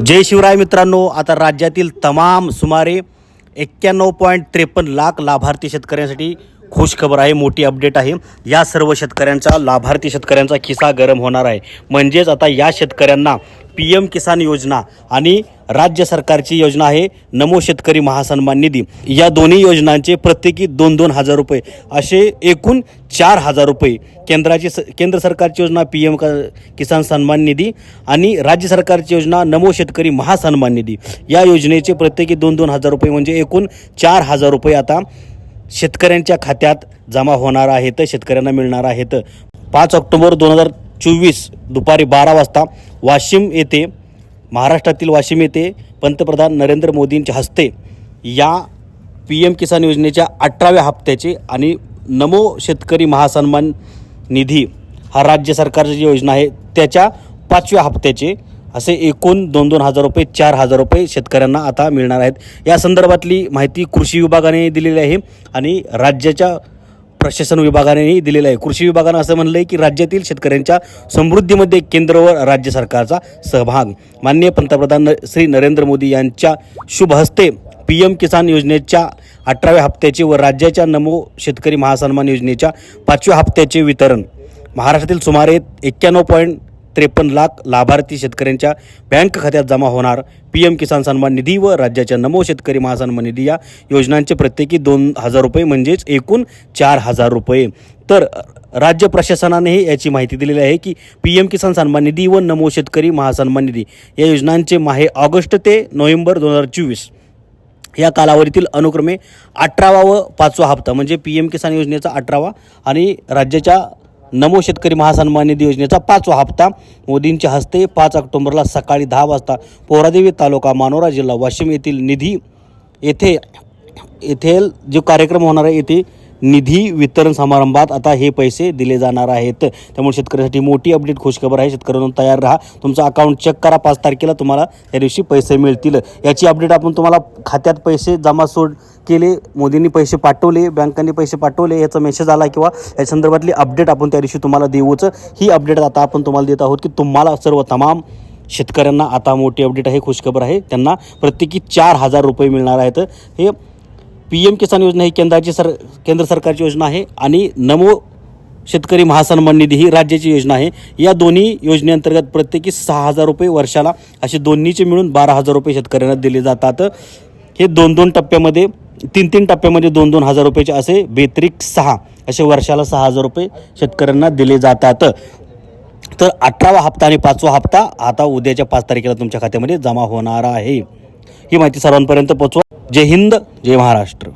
जय शिवराय मित्रांनो आता राज्यातील तमाम सुमारे एक्क्याण्णव पॉईंट त्रेपन्न लाख लाभार्थी शेतकऱ्यांसाठी खुश खबर आहे मोठी अपडेट आहे. या सर्व शेतकऱ्यांचा लाभार्थी शेतकऱ्यांचा खिसा गरम होणार आहे. म्हणजेच आता या शेतकऱ्यांना पी एम किसान योजना आणि राज्य सरकारची योजना आहे नमो शेतकरी महासन्मान निधी. या दोन्ही योजनांचे प्रत्येकी दोन दोन हजार रुपये. असे एकूण चार हजार रुपये केंद्राची स केंद्र सरकारची योजना पी एम किसान सन्मान निधी आणि राज्य सरकारची योजना नमो शेतकरी महासन्मान निधी. या योजनेचे प्रत्येकी दोन दोन हजार रुपये म्हणजे एकूण चार हजार रुपये आता शेतकऱ्यांच्या खात्यात जमा होणार आहेत शेतकऱ्यांना मिळणार आहेत. पाच ऑक्टोबर दोन हजार चोवीस दुपारी बारा वाजता वाशिम येथे महाराष्ट्रातील वाशिम येथे पंतप्रधान नरेंद्र मोदींच्या हस्ते या पी एम किसान योजनेच्या अठराव्या हप्त्याचे आणि नमो शेतकरी महासन्मान निधी हा राज्य सरकारची जी योजना आहे त्याच्या पाचव्या हप्त्याचे असे एकूण दोन दोन हजार रुपये चार हजार रुपये शेतकऱ्यांना आता मिळणार आहेत. या संदर्भातली माहिती कृषी विभागाने दिलेली आहे आणि राज्याच्या प्रशासन विभागानेही दिलेलं आहे. कृषी विभागानं असं म्हणलं आहे की राज्यातील शेतकऱ्यांच्या समृद्धीमध्ये केंद्र व राज्य सरकारचा सहभाग. माननीय पंतप्रधान श्री नरेंद्र मोदी यांच्या शुभ हस्ते पी एम किसान योजनेच्या अठराव्या हप्त्याचे व राज्याच्या नमो शेतकरी महासन्मान योजनेच्या पाचव्या हप्त्याचे वितरण. महाराष्ट्रातील सुमारे एक्क्याण्णव पॉईंट त्रेपन्न लाख लाभार्थी शेतकऱ्यांच्या बँक खात्यात जमा होणार. पी एम किसान सन्मान निधी व राज्याच्या नमो शेतकरी महासन्मान निधी या योजनांचे प्रत्येकी दोन हजार रुपये म्हणजेच एकूण चार हजार रुपये. तर राज्य प्रशासनानेही याची माहिती दिलेली आहे की पी एम किसान सन्मान निधी व नमो शेतकरी महासन्मान निधी या योजनांचे माहे ऑगस्ट ते नोव्हेंबर दोन हजार चोवीस. या कालावधीतील अनुक्रमे अठरावा व पाचवा हप्ता म्हणजे पी एम किसान योजनेचा अठरावा आणि राज्याच्या नमो शेतकरी महासन्मान निधी योजनेचा पाचवा हप्ता मोदींच्या हस्ते पाच ऑक्टोबरला सकाळी दहा वाजता पोरादेवी तालुका मानोरा जिल्हा वाशिम येथील निधी येथे येथे जो कार्यक्रम होणार आहे येथे निधी वितरण समारंभात आता हे पैसे दिले जाणार आहेत. त्यामुळे शेतकऱ्यासाठी मोठी अपडेट खुशखबर आहे. शेतकऱ्यांना तयार राहा. तुमचा अकाउंट चेक करा. पाच तारखेला तुम्हाला त्या दिवशी पैसे मिळतील. याची अपडेट आपण तुम्हाला खात्यात पैसे जमा सोड केले मोदींनी पैसे पाठवले बँकांनी पैसे पाठवले याचा मेसेज आला किंवा या संदर्भातली अपडेट आपण त्या दिवशी तुम्हाला देऊच. ही अपडेट आता आपण तुम्हाला देत आहोत की तुम्हाला सर्व तमाम शेतकऱ्यांना आता मोठी अपडेट आहे खुशखबर आहे. त्यांना प्रत्येकी चार हजार रुपये मिळणार आहेत. हे पी एम किसान योजना ही केंद्राची सर केंद्र सरकारची योजना आहे आणि नमो शेतकरी महासन्मान निधी ही राज्याची योजना आहे. या दोन्ही योजनेअंतर्गत प्रत्येकी सहा हजार रुपये वर्षाला असे दोन्हीचे मिळून बारा हजार रुपये शेतकऱ्यांना दिले जातात. हे दोन दोन टप्प्यामध्ये तीन तीन टप्प्यामध्ये दोन दोन हजार रुपयाचे असे बेत्रिक सहा असे वर्षाला सहा हजार रुपये शेतकऱ्यांना दिले जातात. तर अठरावा हप्ता आणि पाचवा हप्ता आता उद्याच्या पाच तारखेला तुमच्या खात्यामध्ये जमा होणार आहे. ही माहिती सर्वांपर्यंत पोहोचवा. जय हिंद जय महाराष्ट्र.